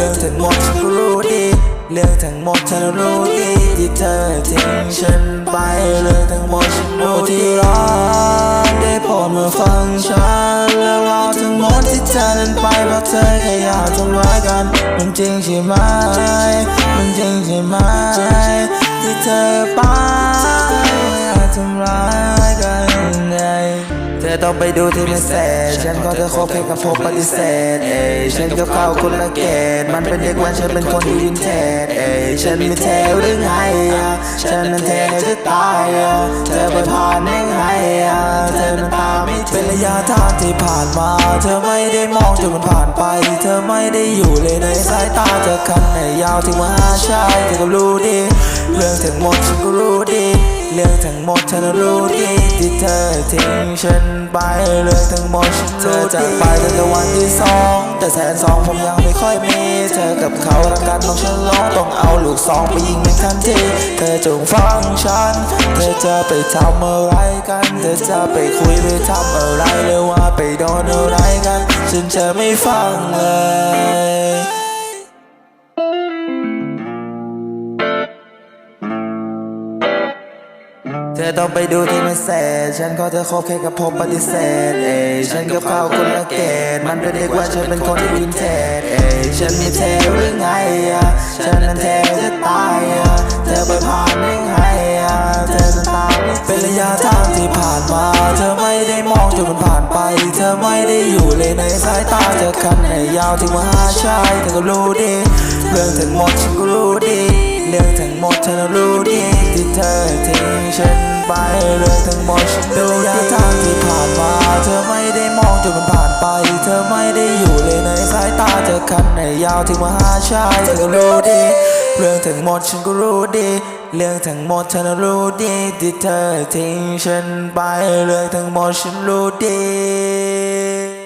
รื่องทั้งหมดฉันก็รู้ดีเรื่องทั้งหมดฉันรู้ดีที่เธอทิ้งฉันไปเรื่องทั้งหมดฉันรู้ที่รักได้โปรดมาฟังฉันแล้วเราทั้งหมดที่เธอนั้นไปเพราะเธอแค่อยากทำร้ายกันมันจริงใช่ไหมมันจริงใช่ไหมที่เธอไป ต้องไปดูที่เมสเซจฉันก็จะคบแค่กับพบปฏิเสธเอ้ยฉันกับเข้าคนละเกตมันเป็นเด็กวันฉันเป็นคนที่วินเทจเอ้ยฉันไม่เทวหรือไงอะฉันนั้นเทจะตายอะเธอไปผ่านได้ไงอะเธอนั้นตามไม่เป็นระยะทางที่ผ่านมา เธอไม่ได้มองจนมันผ่านไป เธอไม่ได้อยู่เลยในสายตาเธอคันไหนยาวที่มหาชัยเธอก็รู้ดีเรื่องทั้งหมดฉันก็รู้ดี เรื่องทั้งหมดฉันรู้ดีที่เธอทิ้งฉันไปเรื่องทั้งหมดฉันเธอจากไปตั้งแต่วันที่สองแต่แสนสองผมยังไม่ค่อยมีเธอกับเขารักกันต้องฉลองต้องเอาลูกสองไปยิงในทันทีเธอจงฟังฉัน เธอจะไปทำอะไรกัน เธอจะไปคุยไปทำอะไรหรือว่าไปโดนอะไรกันฉันจะไม่ฟังเลย ธอต้องไปดูที่เมสเซจฉันขอเธอคบแค่กับผมปฏิเสธเอ้ยฉันกับเขาคนละเกตมันเป็นเด็กว่าฉันเป็นคนที่วินเทจเอ้ยฉันมีเทหรือไงอะฉันนั้นเทจะตายอะเธอไปผ่านได้ไงอะเธอจะตามไม่เป็นระยะทางที่ผ่านมา เธอไม่ได้มองจนมันผ่านไป เธอไม่ได้อยู่เลยในสายตาเธอคันไหนยาวที่มหาชัยเธอก็รู้ดีเรื่องทั้งหมดฉันก็รู้ดี เรื่องทั้งหมดฉันรู้ดีที่เธอทิ้งฉันไปเรื่องทั้งหมดฉันรู้ดีระยะทางที่ผ่านมาเธอไม่ได้มองจนมันผ่านไป เธอไม่ได้อยู่เลยในสายตาเธอคันไหนยาวที่มาหาชัยเธอรู้ดีเรื่องทั้งหมดฉันก็รู้ดี เรื่องทั้งหมดฉันรู้ดีที่เธอทิ้งฉันไป เรื่องทั้งหมดฉันรู้ดี